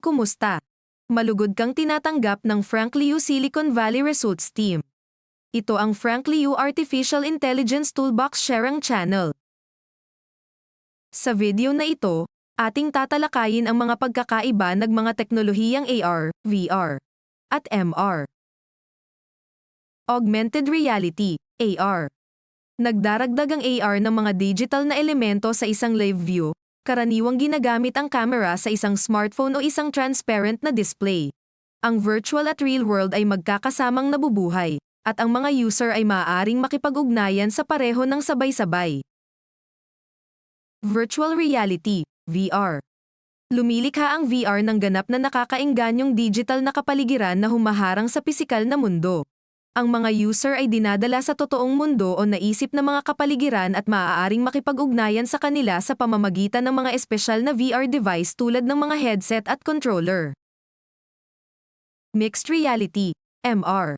Kumusta? Malugod kang tinatanggap ng Frank Liu Silicon Valley Results Team. Ito ang Frank Liu Artificial Intelligence Toolbox Sharing Channel. Sa video na ito, ating tatalakayin ang mga pagkakaiba ng mga teknolohiyang AR, VR, at MR. Augmented Reality, AR. Nagdaragdag ang AR ng mga digital na elemento sa isang live view, karaniwang ginagamit ang camera sa isang smartphone o isang transparent na display. Ang virtual at real world ay magkakasamang nabubuhay, at ang mga user ay maaaring makipag-ugnayan sa pareho ng sabay-sabay. Virtual Reality, VR. Lumilikha ang VR ng ganap na nakakaingganyong digital na kapaligiran na humaharang sa pisikal na mundo. Ang mga user ay dinadala sa totoong mundo o naisip na mga kapaligiran at maaaring makipag-ugnayan sa kanila sa pamamagitan ng mga espesyal na VR device tulad ng mga headset at controller. Mixed Reality, MR.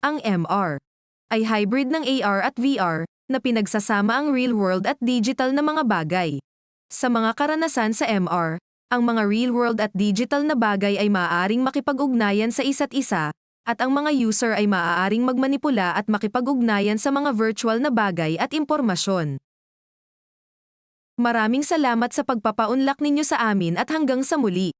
Ang MR ay hybrid ng AR at VR na pinagsasama ang real world at digital na mga bagay. Sa mga karanasan sa MR, ang mga real world at digital na bagay ay maaaring makipag-ugnayan sa isa't isa, at ang mga user ay maaaring magmanipula at makipag-ugnayan sa mga virtual na bagay at impormasyon. Maraming salamat sa pagpapaunlak ninyo sa amin at hanggang sa muli.